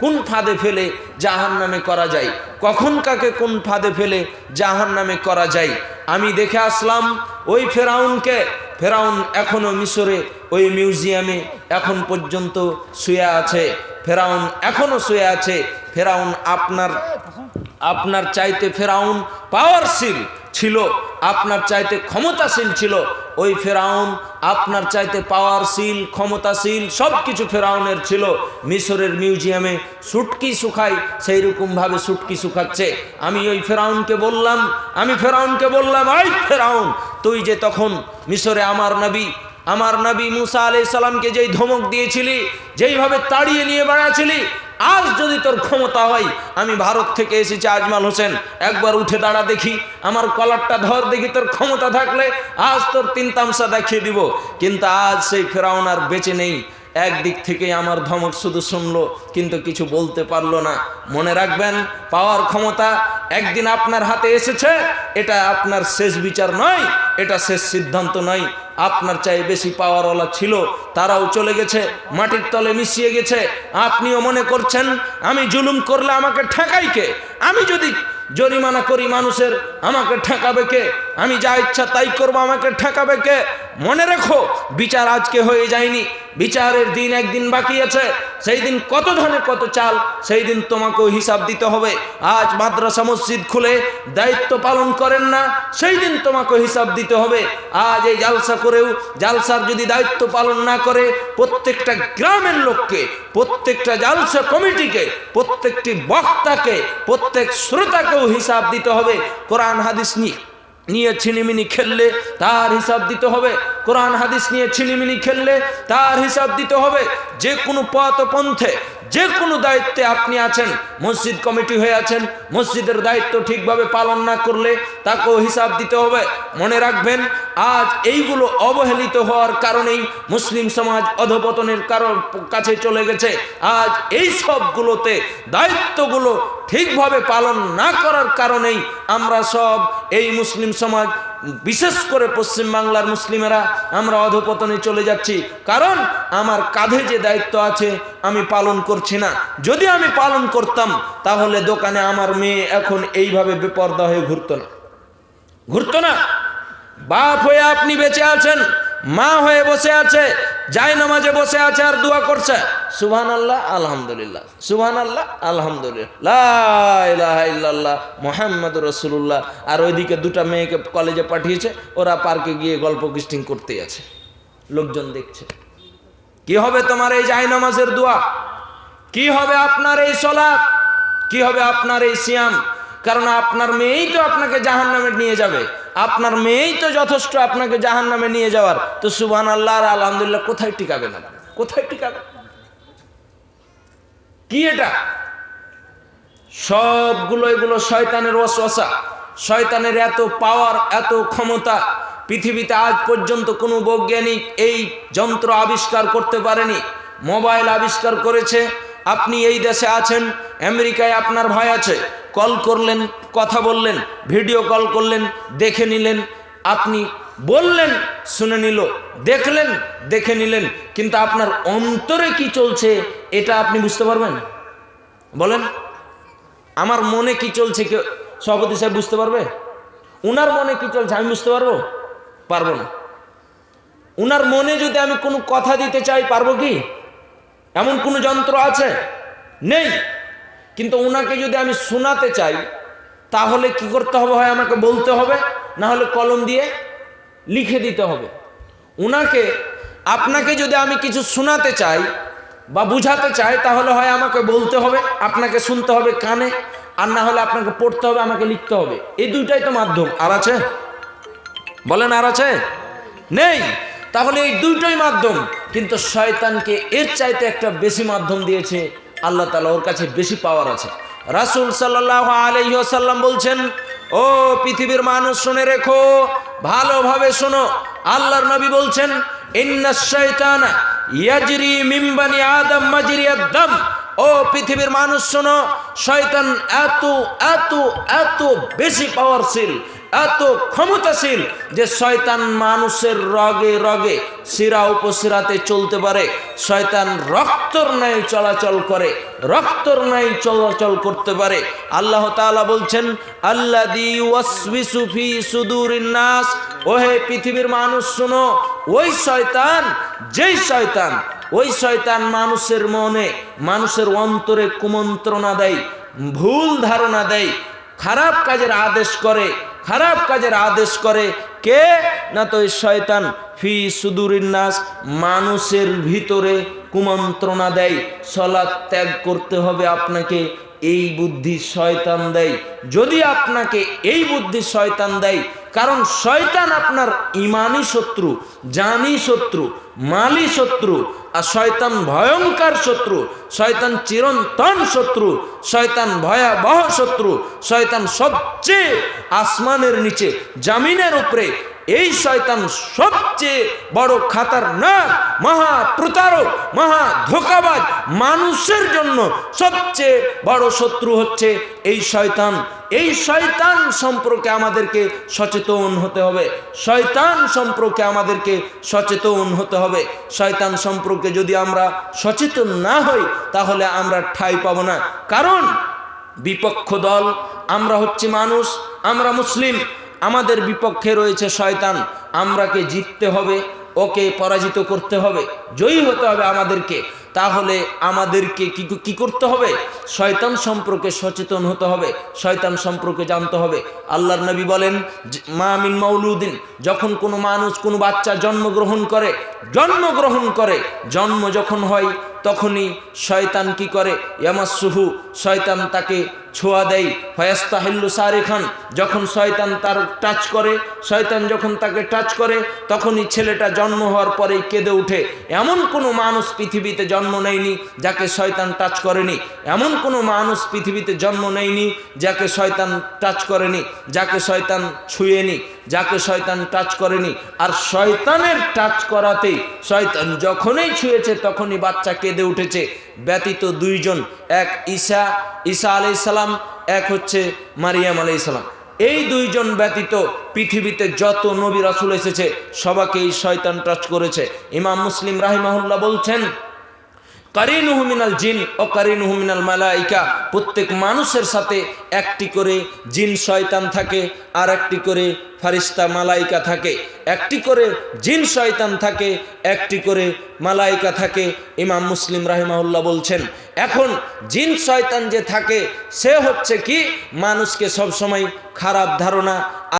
কোন ফাঁদে ফেলে জাহান নামে করা যায়? কখন কাকে কোন ফাঁদে ফেলে জাহান নামে করা যায়? আমি দেখে আসলাম, ওই ফেরাউনকে। ফেরাউন এখনও মিশরে, ওই মিউজিয়ামে এখন পর্যন্ত শুয়ে আছে। ফেরাউন এখনও শুয়ে আছে। ফেরাউন আপনার আপনার চাইতে ফেরাউন পাওয়ারশীল ছিল। আপনার চাইতে ক্ষমতাশীল ছিল। ওই ফেরাউন আপনার চাইতে পাওয়ারশীল ক্ষমতাশীল সব কিছু ফেরাউনের ছিল। মিশরের মিউজিয়ামে সুটকি শুকাই সেই রকমভাবে সুটকি শুকাচ্ছে। আমি ওই ফেরাউনকে বললাম, আমি ফেরাউনকে বললাম, এই ফেরাউন, তুই যে তখন মিশরে আমার নবী আমার নবী মুসা আলাই সালামকে যেই ধমক দিয়েছিলি, যেইভাবে তাড়িয়ে নিয়ে বেড়াচ্ছিলি আজ যদি তোর ক্ষমতা হয়, আমি ভারত থেকে এসেছি আজমাল হোসেন। একবার উঠে দাঁড়া দেখি, আমার কলারটা ধর দেখি তোর ক্ষমতা থাকলে, আজ তোর তিন তামসা দেখিয়ে দিব। কিন্তু আজ সেই ফেরাউন আর বেঁচে নেই। একদিক থেকে আমার ধমক শুধু শুনলো, কিন্তু কিছু বলতে পারল না। মনে রাখবেন, পাওয়ার ক্ষমতা একদিন আপনার হাতে এসেছে, এটা আপনার শেষ বিচার নয়, এটা শেষ সিদ্ধান্ত নয়। আপনার চাই বেশি পাওয়ারওয়ালা ছিল, তারাও চলে গেছে, মাটির তলে মিশিয়ে গেছে। আপনিও মনে করছেন, আমি জুলুম করলে আমাকে ঠেকাই কে? আমি যদি জরিমানা করি মানুষের, আমাকে ঠেকাবে কে? আমি যা ইচ্ছা তাই করব, আমাকে ঠেকাবে কে? মনে রেখো, বিচার আজকে হয়ে যায়নি। বিচারের দিন একদিন বাকি আছে। সেই দিন কত ধানে কত চাল, সেই দিন তোমাকেও হিসাব দিতে হবে। আজ মাদ্রাসা মসজিদ খুলে দায়িত্ব পালন করেন না, সেই দিন তোমাকে হিসাব দিতে হবে। আজ এই জালসা করেও জালসার যদি দায়িত্ব পালন না করে, প্রত্যেকটা গ্রামের লোককে, প্রত্যেকটা জালসা কমিটিকে, প্রত্যেকটি বক্তাকে, প্রত্যেক শ্রোতাকেও হিসাব দিতে হবে। কোরআন, হাদিস নিয়ে নিয়ে ছিনিমিনি খেললে তার হিসাব দিতে হবে। কোরআন হাদিস নিয়ে ছিনিমিনি খেললে তার হিসাব দিতে হবে। যে কোনো পথ পন্থে, যে কোনো দায়িত্বে আপনি আছেন, মসজিদ কমিটি হয়ে আছেন, মসজিদের দায়িত্ব ঠিকভাবে পালন না করলে তাকেও হিসাব দিতে হবে। মনে রাখবেন আজ এইগুলো অবহেলিত হওয়ার কারণেই মুসলিম সমাজ অধপতনের কারণ কাছে চলে গেছে। আজ এই সবগুলোতে দায়িত্বগুলো ঠিকভাবে পালন না করার কারণেই আমরা সব এই মুসলিম সমাজ, বিশেষ করে পশ্চিম বাংলার মুসলিমেরা, আমরা অধপতনে চলে যাচ্ছি। কারণ আমার কাঁধে যে দায়িত্ব আছে, আমি পালন করছি না। যদি আমি পালন করতাম, তাহলে দোকানে আমার মেয়ে এখন এইভাবে বেপর্দা হয়ে ঘুরতো না। ঘুরতো না। বাপ হয়ে আপনি বেঁচে আছেন, মা হয়ে বসে আছে, যাই নামাজে বসে আছে আর দোয়া করছে। সুবহান আল্লাহ আলহামদুলিল্লাহ। সুবহান আল্লাহ আলহামদুলিল্লাহ মোহাম্মদ রসুল্লাহ আর ওইদিকে দুটা মেয়েকে কলেজে পাঠিয়েছে, ওরা পার্কে গিয়ে গল্প কিস্টিং করতে আছে। লোকজন দেখছে। কি হবে তোমার এই জাই নামাজের দোয়া? কি হবে আপনার এই সলা কি হবে আপনার এই সিয়াম? কারণ আপনার মেয়েই তো আপনাকে জাহান নামে নিয়ে যাবে। আপনার মেয়েই তো যথেষ্ট আপনাকে জাহান নামে নিয়ে যাওয়ার। তো সুবান আল্লাহ আর আলহামদুলিল্লাহ কোথায় টিকাবে না? কোথায় টিকাবে? কি এটা? সবগুলো এগুলো শয়তানের ওয়াসওয়াসা। শয়তানের এত পাওয়ার এত ক্ষমতা, পৃথিবীতে আজ পর্যন্ত কোনো বৈজ্ঞানিক এই যন্ত্র আবিষ্কার করতে পারেনি। মোবাইল আবিষ্কার করেছে। আপনি এই দেশে আছেন, আমেরিকায় আপনার ভয় আছে। কল করলেন, কথা বললেন, ভিডিও কল করলেন, দেখে নিলেন, আপনি বললেন, শুনে নিল, দেখলেন, দেখে নিলেন, কিন্তু আপনার অন্তরে কি চলছে, এটা আপনি বুঝতে পারবেন? বলেন, আমার মনে কি চলছে কেউ, সভাপতি সাহেব বুঝতে পারবে? উনার মনে কি চলছে, আমি বুঝতে পারব? পারব না। উনার মনে যদি আমি কোনো কথা দিতে চাই, পারব কি? এমন কোনো যন্ত্র আছে? নেই। কিন্তু ওনাকে যদি আমি শোনাতে চাই, তাহলে কি করতে হবে হয় আমাকে বলতে হবে, না হলে কলম দিয়ে লিখে দিতে হবে। ওনাকে আপনাকে যদি আমি কিছু শোনাতে চাই বা বুঝাতে চাই, তাহলে হয় আমাকে বলতে হবে, আপনাকে শুনতে হবে কানে, আর না হলে আপনাকে পড়তে হবে, আমাকে লিখতে হবে। এই দুইটাই তো মাধ্যম। আর আছে? বলেন, আর আছে? নেই। তাহলে এই দুইটাই মাধ্যম। কিন্তু শয়তানকে এর চাইতে একটা বেশি মাধ্যম দিয়েছে আল্লাহ তালা ওর কাছে বেশি পাওয়ার আছে। রাসুল সাল্লাহ আলহ্লাম বলছেন, ও পৃথিবীর মানুষ, শুনে রেখো, ভালোভাবে শোনো। আল্লাহর নবী বলছেন ইয়াজরি ও পৃথিবীর মানুষ, শোনো, শয়তান এত এত এত বেশি পাওয়ারশীল এত ক্ষমতাশীল যে শয়তান মানুষের রগে রগে শিরা উপশিরাতে চলতে পারে। শয়তান রক্তর ন্যায় চলাচল করে, রক্তর ন্যায় চলাচল করতে পারে। আল্লাহ তাআলা বলছেন আল্লাদি ওয়াসবিসু ফি সুদুরিন নাস। ওহে পৃথিবীর মানুষ, শোনো, ওই শয়তান, যেই শয়তান, ওই শয়তান মানুষের মনে, মানুষের অন্তরে কুমন্ত্রণা দেয়, ভুল ধারণা দেয়, খারাপ কাজের আদেশ করে খারাপ কাজের আদেশ করে কে? না তো শয়তান। ফি সুদুরিন নাস, মানুষের ভিতরে কুমন্ত্রণা দেয় সলাদ ত্যাগ করতে হবে আপনাকে, এই বুদ্ধি শয়তান দেয়। যদি আপনাকে এই বুদ্ধি শয়তান দেয় কারণ শয়তান আপনার ইমানি শত্রু জানি শত্রু মালি শত্রু, আর শয়তান ভয়ঙ্কর শত্রু, শয়তান চিরন্তন শত্রু, শয়তান ভয়াবহ শত্রু, শয়তান সবচেয়ে আসমানের নিচে, জামিনের উপরে এই শয়তান সবচেয়ে বড় খাতার না মহা প্রতারক, মহা ধোকাবাজ, মানুষের জন্য সবচেয়ে বড় শত্রু হচ্ছে এই শয়তান। এই শয়তান সম্পর্কে আমাদেরকে সচেতন হতে হবে। শয়তান সম্পর্কে আমাদেরকে সচেতন হতে হবে। শয়তান সম্পর্কে যদি আমরা সচেতন না হই, তাহলে আমরা ঠাঁই পাবো না। কারণ বিপক্ষ দল, আমরা হচ্ছে মানুষ, আমরা মুসলিম। আমাদের বিপক্ষে রয়েছে শয়তান। আমরাকে জিততে হবে, ওকে পরাজিত করতে হবে, জয়ী হতে হবে আমাদেরকে। তাহলে আমাদেরকে কি কি করতে হবে? শয়তান সম্পর্কে সচেতন হতে হবে, শয়তান সম্পর্কে জানতে হবে। আল্লাহর নবী বলেন মা মিন মাউলুদিন, যখন কোনো মানুষ, কোনো বাচ্চা জন্মগ্রহণ করে জন্মগ্রহণ করে, জন্ম যখন হয় তখনই শয়তান কি করে? ইয়ামাসুহু শয়তান তাকে ছোঁয়া দেয়। ফয়াস্তাহিল্লু সারে খান যখন শয়তান তার টাচ করে, শয়তান যখন তাকে টাচ করে, তখনই ছেলেটা জন্ম হওয়ার পরেই কেঁদে উঠে এমন কোনো মানুষ পৃথিবীতে জন্ম নেয়নি যাকে শয়তান টাচ করেনি। এমন কোনো মানুষ পৃথিবীতে জন্ম নেয়নি যাকে শয়তান টাচ করেনি, যাকে শয়তান ছুঁয়েনি। যাকে শয়তান টাচ করেনি। আর শয়তানের টাচ করাতেই শয়তান যখনই ছুঁয়েছে, তখনই বাচ্চা কেঁদে উঠেছে। ব্যতীত দুইজন, এক ঈসা ঈসা আলাই সালাম, এক হচ্ছে মারিয়াম আলাই সালাম। এই দুইজন ব্যতীত পৃথিবীতে যত নবী রাসুল এসেছে সবাকে এই শয়তান টাচ করেছে। ইমাম মুসলিম রাহিমাহুল্লাহ বলছেন কারিনুহু মিনাল জিন ও কারিনুহু মিনাল মালাইকা। প্রত্যেক মানুষের সাথে একটি করে জিন শয়তান থাকে, আর একটি করে ফারিস্তা মালাইকা থাকে। একটি করে জিন শয়তান থাকে, একটি করে মালাইকা থাকে, ইমাম মুসলিম রাহিমাহুল্লাহ বলছেন। এখন জিন শয়তান যে থাকে, সে হচ্ছে কি? মানুষকে সবসময় খারাপ ধারণা